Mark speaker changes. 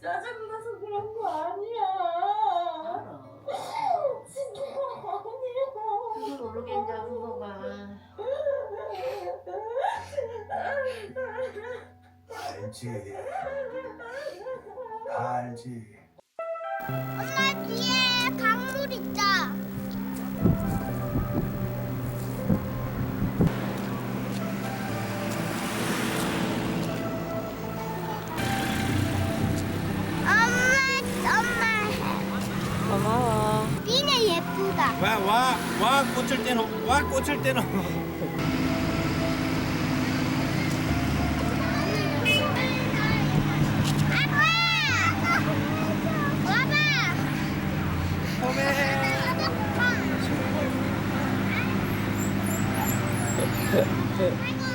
Speaker 1: 짜증나서 그런 거 아니야. 진짜 아니야. 그걸
Speaker 2: 모르겠냐 부모가.
Speaker 3: 알지. 알지.
Speaker 4: 엄마.
Speaker 2: 고마워.
Speaker 4: 삐는 예쁘다.
Speaker 5: 와, 와, 와 꽂힐 때는, 와 꽂힐 때는. 아.
Speaker 4: 아이고.